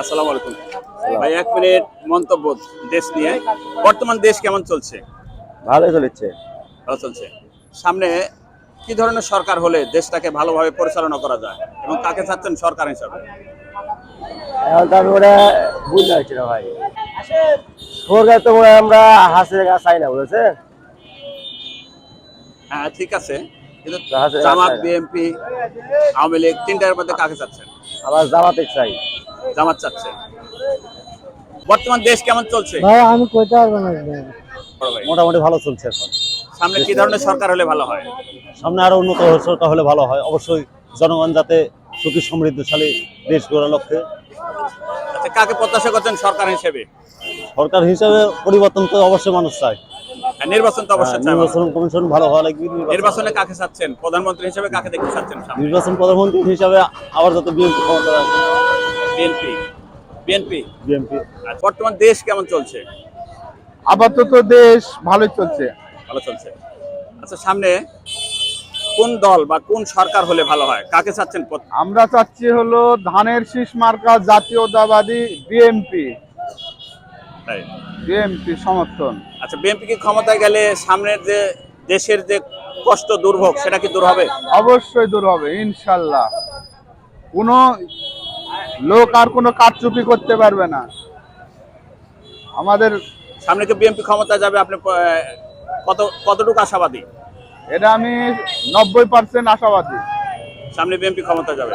আসসালামু আলাইকুম। ভাই এক মিনিট মন্তব্য দেশ নিয়ে। বর্তমান দেশ কেমন চলছে? ভালোই চলেছে। ভালো চলছে। সামনে কি ধরনের সরকার হলে দেশটাকে ভালোভাবে পরিচালনা করা যায় এবং কাকে চাচ্ছেন সরকার হিসাবে? ওটা বুঝতে পারছি না ভাই। সরকার তো আমরা হাসির কাছে চাই না বুঝেছে? হ্যাঁ ঠিক আছে। কিন্তু জামাত বিএনপি আওয়ামী লীগ তিনটার মধ্যে কাকে চাচ্ছেন? আবার জামাতে চাই। জামাত চাচ্ছে। বর্তমান দেশ কেমন চলছে? ভাই আমি কইতে পারব না মোটামুটি ভালো চলছে এখন। সামনে কি ধরনের সরকার হলে ভালো হয়? সামনে আরও উন্নত সরকার হলে ভালো হয়। অবশ্যই জনগণ যাতে সুখী সমৃদ্ধশালী দেশ গড়ার লক্ষ্যে। আচ্ছা কাকে প্রত্যাশা করছেন সরকার হিসেবে? সরকার হিসেবে পরিবর্তন তো অবশ্যই মানুষ চায়। হ্যাঁ, নির্বাচন তো অবশ্যই চাই নির্বাচন কমিশন ভালো হওয়া লাগবে নির্বাচনে। কাকে চাচ্ছেন? প্রধানমন্ত্রী হিসেবে কাকে দেখতে চাচ্ছেন নির্বাচন প্রধানমন্ত্রী হিসাবে আবার যাতে বিএনপি ক্ষমতা বিএনপি। বিএনপি? বিএনপি। বর্তমান দেশ কেমন চলছে? আপাতত দেশ ভালোই চলছে। ভালো চলছে। আচ্ছা সামনে কোন দল বা কোন সরকার হলে ভালো হয়? কাকে চাচ্ছেন আমরা চাচ্ছি হলো ধানের শীষ মার্কা জাতীয়তাবাদী বিএমপি তাই। বিএমপি সমর্থন। আচ্ছা বিএনপি কি ক্ষমতায় গেলে সামনের যে দেশের যে কষ্ট দুর্ভোগ সেটা কি দূর হবে? অবশ্যই দূর হবে ইনশাল্লাহ। কোনো লোক আর কোনো কারচুপি করতে পারবে না। আমাদের সামনে কি বিএনপি ক্ষমতায় যাবে আপনি কত কতটুকু আশাবাদী? এটা আমি নব্বই পার্সেন্ট আশাবাদী। সামনে বিএনপি ক্ষমতা যাবে।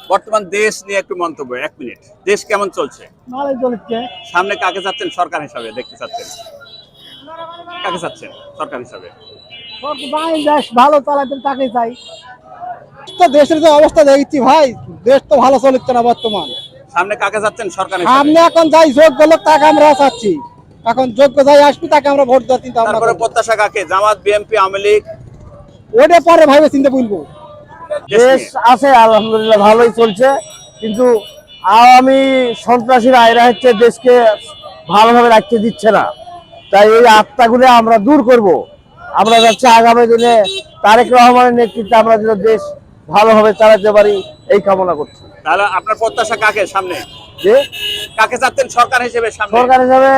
বর্তমান দেশ নিয়ে একটু মন্তব্য এক মিনিট। দেশ কেমন চলছে? ভালোই চলছে। সামনে কাকে চাচ্ছেন? সরকার হিসাবে দেখতে চাচ্ছেন। কাকে চাচ্ছেন? সরকার হিসাবে। ভাই দেশ ভালো চালাতে তাকে চাই। তো দেশের যে অবস্থা দেখছি ভাই দেশ তো ভালো চলছে না বর্তমান। সামনে কাকে চাচ্ছেন সরকার সামনে এখন যাই যোগ্য লোক তাকে আমরা চাচ্ছি। এখন যোগ্য যাই আসবি তাকে আমরা ভোট দেওয়ার চিন্তা তারপরে প্রত্যাশা কাকে? জামাত বিএনপি আওয়ামী লীগ? ওটা পরে ভাবে চিন্তা বলব। দেশ দেশ আছে আলহামদুলিল্লাহ ভালোই চলছে। কিন্তু আওয়ামী সন্ত্রাসীরা এরা হচ্ছে দেশকে ভালোভাবে রাখতে দিচ্ছে না। তাই এই আত্মাগুলো আমরা দূর করব। আমরা যাচ্ছি আগামী দিনে তারেক রহমানের নেতৃত্বে আমরা যেন দেশ ভালোভাবে চালাতে পারি এই কামনা করছি। তাহলে আপনার প্রত্যাশা কাকে সামনে? যে? কাকে চাচ্ছেন সরকার হিসেবে সামনে? সরকার হিসাবে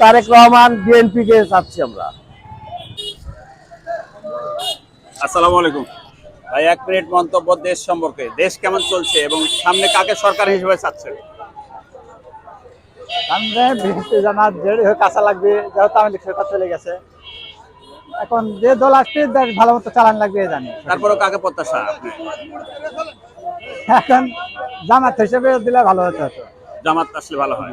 তারেক রহমান বিএনপি কে চাচ্ছি আমরা। আসসালামু আলাইকুম। ভাই এক মিনিট মন্তব্য দেশ সম্পর্কে। দেশ কেমন চলছে এবং সামনে কাকে সরকার হিসেবে চাচ্ছেন? সামনে ভিত্তি জানা হয়ে কাঁচা লাগবে। যেহেতু আমি সরকার চলে গেছে। এখন যে দল আসছে ভালো মতো চালান লাগবে জানি। তারপরে কাকে প্রত্যাশা? এখন জামাত হিসেবে দিলে ভালো হতো। জামাত আসলে ভালো হয়।